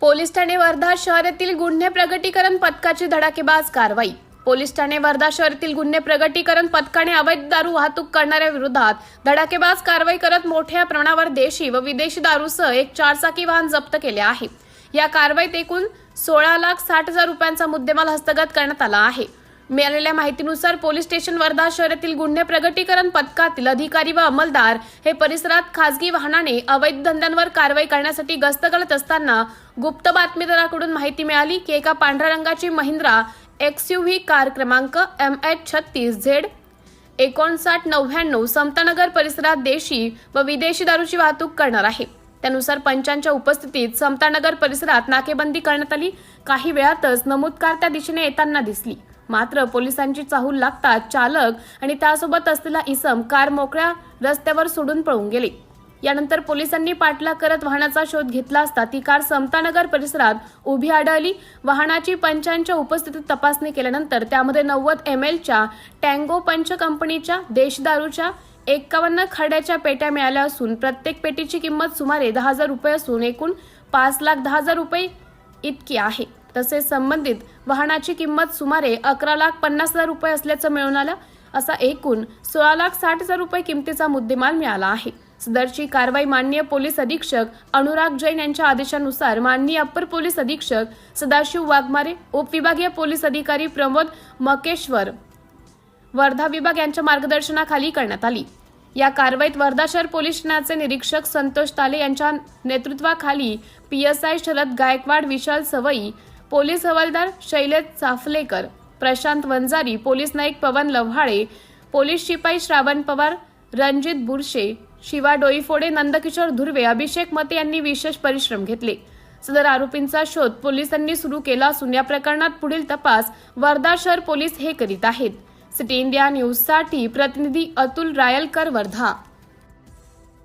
Police Thane Wardha शहरातील गुन्हे प्रगटीकरण पथकाची धडाकेबाज कारवाई. पोलीस ठाणे वर्धा शहरातील गुन्हे प्रगटीकरण पथकाने अवैध दारू वाहतूक करणाऱ्या विरोधात धडाकेबाज कारवाई करत मोठ्या प्रमाणावर देशी व विदेशी दारूसह एक चारचाकी वाहन जप्त केले आहे. या कारवाईत एकूण सोळा लाख साठ हजार रुपयांचा मुद्देमाल हस्तगत करण्यात आला आहे. मिळालेल्या माहितीनुसार पोलीस स्टेशन वर्धा शहरातील गुन्हे प्रगटीकरण पथकातील अधिकारी व अंमलदार हे परिसरात खासगी वाहनाने अवैध धंद्यांवर कारवाई करण्यासाठी गस्त करत असताना गुप्त बातमीदाराकडून माहिती मिळाली की एका पांढऱ्या रंगाची महिंद्रा एक्सयूव्ही कार क्रमांक एम एच छत्तीस झेड एकोणसाठ नव्याण्णव समतानगर परिसरात देशी व विदेशी दारूची वाहतूक करणार आहे. त्यानुसार पंचांच्या उपस्थितीत समतानगर परिसरात नाकेबंदी करण्यात आली. काही वेळातच नमूदकार त्या दिशेने येताना दिसली. मात्र पोलिसांची चाहूल लागताच चालक आणि त्यासोबत असलेला इसम कार मोकळ्या रस्त्यावर सोडून पळून गेले. यानंतर पोलिसांनी पाठलाग करत वाहनाचा शोध घेतला असता ती कार समतानगर परिसरात उभी आढळली. वाहनाची पंचांच्या उपस्थितीत तपासणी केल्यानंतर त्यामध्ये नव्वद एम एलच्या टँगो पंच कंपनीच्या देशदारूच्या एकावन्न खड्याच्या पेट्या मिळाल्या असून प्रत्येक पेटीची किंमत सुमारे दहा हजार रुपये असून एकूण पाच लाख दहा हजार रुपये इतकी आहे. तसेच संबंधित वाहनाची किंमत सुमारे अकरा लाख पन्नास हजार रुपये असल्याचं मिळून आलं. असा एकूण सोळा लाख साठ हजार रुपये किमतीचा मुद्देमाल मिळाला आहे. सदरची कारवाई माननीय पोलीस अधीक्षक अनुराग जैन यांच्या आदेशानुसार माननीय अप्पर पोलीस अधीक्षक सदाशिव वाघमारे उपविभागीय पोलीस अधिकारी प्रमोद मकेश्वर वर्धा विभाग यांच्या मार्गदर्शनाखाली करण्यात आली. या कारवाईत वर्धा शहर पोलीस ठाण्याचे निरीक्षक संतोष ताले यांच्या नेतृत्वाखाली पीएसआय शरद गायकवाड विशाल सवई पोलीस हवालदार शैलेश चाफलेकर प्रशांत वंजारी पोलीस नाईक पवन लव्हाळे पोलीस शिपाई श्रावण पवार रणजित बुरशे शिवा डोईफोडे नंदकिशोर धुर्वे अभिषेक मते यांनी विशेष परिश्रम घेतले. सदर आरोपींचा शोध पोलिसांनी सुरू केला असून या प्रकरणात पुढील तपास वर्धा शहर पोलीस हे करीत आहेत. सिटी इंडिया न्यूजसाठी प्रतिनिधी अतुल रायलकर वर्धा.